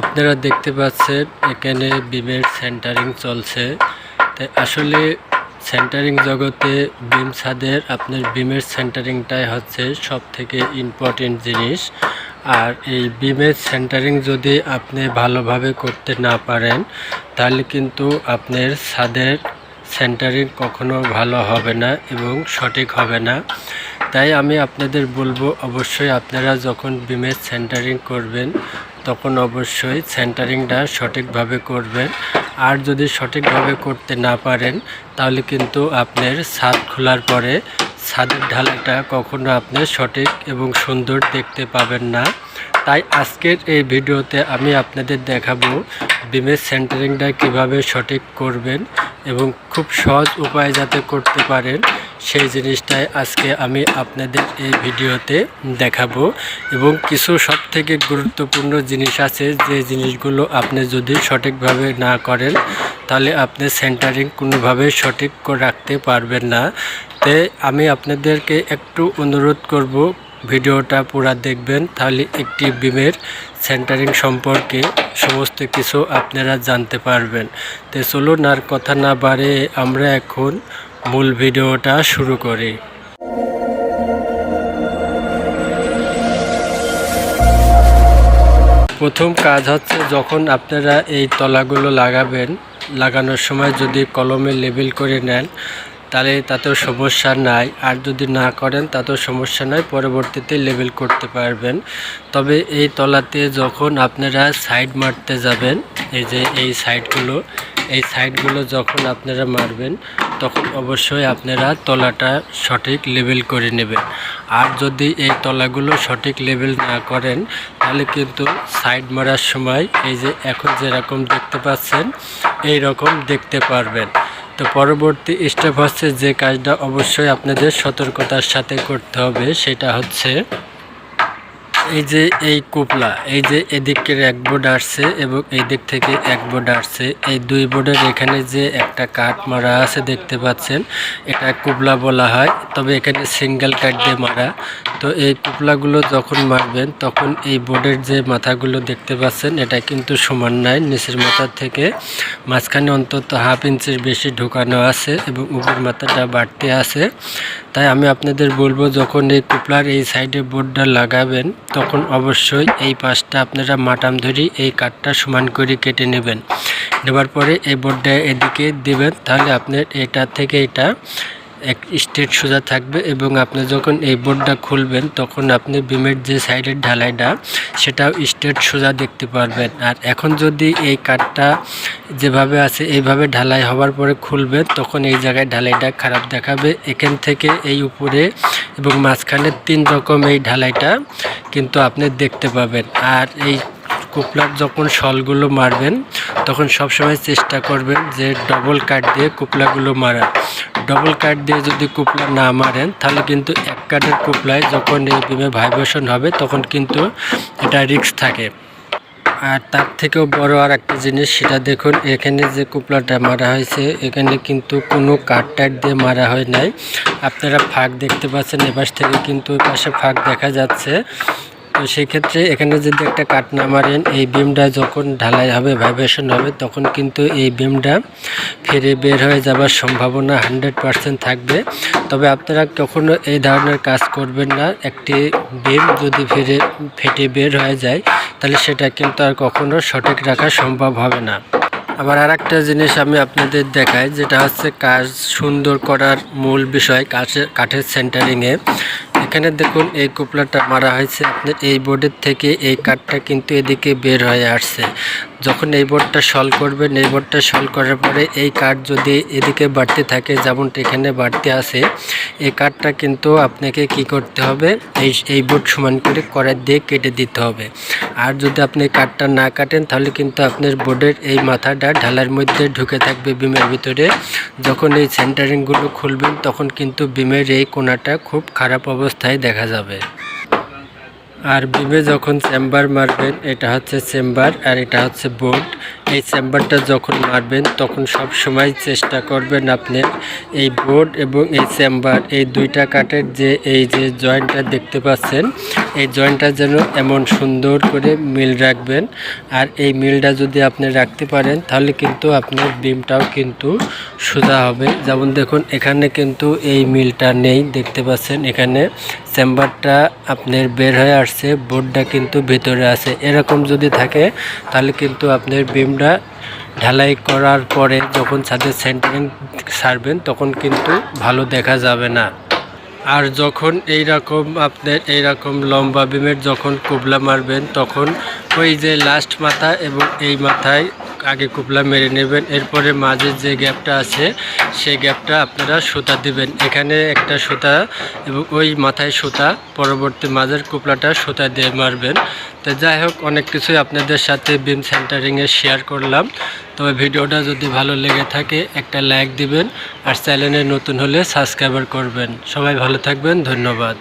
আপনারা দেখতে পাচ্ছেন, এখানে বিমের সেন্টারিং চলছে। তাই আসলে সেন্টারিং জগতে বিম ছাদের আপনার বিমের সেন্টারিংটাই হচ্ছে সব থেকে ইম্পর্টেন্ট জিনিস। আর এই বিমের সেন্টারিং যদি আপনি ভালোভাবে করতে না পারেন, তাহলে কিন্তু আপনার ছাদের সেন্টারিং কখনো ভালো হবে না এবং সঠিক হবে না। তাই আমি আপনাদের বলব অবশ্যই আপনারা যখন বিমের সেন্টারিং করবেন, তখন অবশ্যই সেন্টারিংটা সঠিকভাবে করবেন। আর যদি সঠিকভাবে করতে না পারেন, তাহলে কিন্তু আপনার ছাদ খোলার পরে ছাদের ঢালাইটা কখনো আপনি সঠিক এবং সুন্দর দেখতে পাবেন না। তাই আজকের এই ভিডিওতে আমি আপনাদের দেখাবো বিমের সেন্টারিংটা কীভাবে সঠিক করবেন এবং খুব সহজ উপায় যাতে করতে পারেন। সেই জিনিসটাই আজকে আমি আপনাদের এই ভিডিওতে দেখাবো এবং কিছু সব থেকে গুরুত্বপূর্ণ জিনিস আছে যে জিনিসগুলো আপনি যদি সঠিকভাবে না করেন, তাহলে আপনি সেন্টারিং কোনোভাবে সঠিক রাখতে পারবেন না। তাই আমি আপনাদেরকে একটু অনুরোধ করব, ভিডিওটা পুরা দেখবেন, তাহলে একটি বিমের সেন্টারিং সম্পর্কে সমস্ত কিছু আপনারা জানতে পারবেন। তো চলুন আর কথা না বাড়ে আমরা এখন মূল ভিডিওটা শুরু করি। প্রথম কাজ হচ্ছে যখন আপনারা এই তলাগুলো লাগাবেন, লাগানোর সময় যদি কলমে লেবেল করে নেন তাহলে তাতেও সমস্যা নাই। আর যদি না করেন, তাতেও সমস্যা নাই। পরবর্তীতে লেবেল করতে পারবেন। তবে এই তলাতে যখন আপনারা সাইড মারতে যাবেন, এই যে এই সাইডগুলো এই সাইডগুলো যখন আপনারা মারবেন, তখন অবশ্যই আপনারা তলাটা সঠিক লেবেল করে নেবেন। আর যদি এই তলাগুলো সঠিক লেবেল না করেন, তাহলে কিন্তু সাইড মারার সময় এই যে এখন যেরকম দেখতে পাচ্ছেন এই রকম দেখতে পারবেন। তো পরবর্তী স্টেপ হচ্ছে যে কাজটা অবশ্যই আপনাদের সতর্কতার সাথে করতে হবে সেটা হচ্ছে এই যে এই কুপলা, এই যে এদিকের এক বোর্ড আসছে এবং এই দিক থেকে এক বোর্ড আসছে। এই দুই বোর্ডের এখানে যে একটা কাঠ মারা আছে দেখতে পাচ্ছেন, এটা কুপলা বলা হয়, তবে এখানে সিঙ্গেল কাঠ দিয়ে মারা। তো এই কুপলাগুলো যখন মারবেন, তখন এই বোর্ডের যে মাথাগুলো দেখতে পাচ্ছেন, এটা কিন্তু সমান নাই নিচের মাথার থেকে মাঝখানে অন্তত হাফ ইঞ্চির বেশি ঢোকানো আছে এবং উপর মাথাটা বাড়তে আছে। তাই আমি আপনাদের বলব, যখন এই কুপলার এই সাইডে বোর্ডটা লাগাবেন তখন অবশ্যই এই পাশটা আপনারা মাটাম ধরি এই কাঠটা সমান করে কেটে নেবেন। নেবার পরে এই বোর্ডটা এদিকে দেবেন, তাহলে আপনার এটা থেকে এটা এক স্ট্রেট সোজা থাকবে এবং আপনি যখন এই বোর্ডটা খুলবেন, তখন আপনি বিমের যে সাইডের ঢালাইটা, সেটাও স্ট্রেট সোজা দেখতে পারবেন। আর এখন যদি এই কাঠটা যেভাবে আছে, এইভাবে ঢালাই হওয়ার পরে খুলবেন, তখন এই জায়গায় ঢালাইটা খারাপ দেখাবে। এখান থেকে এই উপরে এবং মাঝখানে তিন রকম এই ঢালাইটা কিন্তু আপনি দেখতে পাবেন। আর এই কুপলার যখন শলগুলো মারবেন, তখন সবসময় চেষ্টা করবেন যে ডবল কাট দিয়ে কুপলাগুলো মারার। ডবল কাট দিয়ে যদি কুপলা না মারেন, তাহলে কিন্তু এক কাঠের কুপলায় যখন এই বিমে ভাইব্রেশন হবে, তখন কিন্তু এটা রিস্ক থাকে। আর তার থেকেও বড় আর একটা জিনিস, সেটা দেখুন, এখানে যে কুপলাটা মারা হয়েছে, এখানে কিন্তু কোনো কাঠ টাট দিয়ে মারা হয় নাই। আপনারা ফাঁক দেখতে পাচ্ছেন এপাশ থেকে কিন্তু ওই পাশে ফাঁক দেখা যাচ্ছে। তো সেই ক্ষেত্রে এখানে যদি একটা কাট না মারেন, এই বিমটা যখন ঢালাই হবে, ভাইব্রেশন হবে, তখন কিন্তু এই বিমটা ফিরে বের হয়ে যাবার সম্ভাবনা হান্ড্রেড পারসেন্ট থাকবে। তবে আপনারা কখনো এই ধরনের কাজ করবেন না। একটি বিম যদি ফিরে, ফেটে বের হয়ে যায় তাহলে সেটা কিন্তু আর কখনো সঠিক রাখা সম্ভব হবে না। আবার আর একটা জিনিস আমি আপনাদের দেখাই, যেটা হচ্ছে কাজ সুন্দর করার মূল বিষয় কাঠের কাঠের সেন্টারিংয়ে এখানে দেখুন, এই কুপলাটা মারা হয়েছে। আপনার এই বোর্ডের থেকে এই কাঠটা কিন্তু এদিকে বের হয়ে আসছে। যখন এই বোর্ডটা সল করবেন, এই বোর্ডটা সল করার পরে এই কাঠ যদি এদিকে বাড়তে থাকে, যেমনটা এখানে বাড়তে আসে এই কাঠটা কিন্তু আপনাকে কি করতে হবে, এই এই বোর্ড সমান করে করার দিয়ে কেটে দিতে হবে। আর যদি আপনি কাঠটা না কাটেন, তাহলে কিন্তু আপনার বোর্ডের এই মাথাটা ঢালার মধ্যে ঢুকে থাকবে বিমের ভিতরে। যখন এই সেন্টারিংগুলো খুলবেন, তখন কিন্তু বিমের এই কোনাটা খুব খারাপ অবস্থায় দেখা যাবে। আর বিমে যখন চেম্বার মারবেন, এটা হচ্ছে চেম্বার আর এটা হচ্ছে বোর্ড এই চেম্বারটা যখন মারবেন, তখন সব সময় চেষ্টা করবেন আপনি এই বোর্ড এবং এই চেম্বার, এই দুইটা কাঠের যে, এই যে জয়েন্টটা দেখতে পাচ্ছেন, এই জয়েন্টটা যেন এমন সুন্দর করে মিল রাখবেন। আর এই মিলটা যদি আপনি রাখতে পারেন, তাহলে কিন্তু আপনার বিমটাও কিন্তু সোজা হবে। যেমন দেখুন, এখানে কিন্তু এই মিলটা নেই, দেখতে পাচ্ছেন এখানে চেম্বারটা আপনার বের হয়ে আসছে, বোর্ডটা কিন্তু ভিতরে আছে। এরকম যদি থাকে, তাহলে কিন্তু আপনার বিমটা ঢালাই করার পরে যখন ছাদের সেন্টারিং সারবেন, তখন কিন্তু ভালো দেখা যাবে না। আর যখন এই রকম আপনার এই রকম লম্বা বিমের যখন কোবলা মারবেন, তখন ওই যে লাস্ট মাথা এবং এই মাথায় আগে কুবলা মেরে নেবেন। এরপরে মাঝে যে গ্যাপটা আছে, সেই গ্যাপটা আপনারা সুতা দিবেন। এখানে একটা সুতা এবং ওই মাথায় সুতা, পরবর্তী মাঝের কুপলাটা সুতা দিয়ে মারবেন। তো যাই হোক, অনেক কিছুই আপনাদের সাথে বিম সেন্টারিংয়ে শেয়ার করলাম। তবে ভিডিওটা যদি ভালো লেগে থাকে, একটা লাইক দিবেন আর চ্যানেলে নতুন হলে সাবস্ক্রাইবার করবেন। সবাই ভালো থাকবেন, ধন্যবাদ।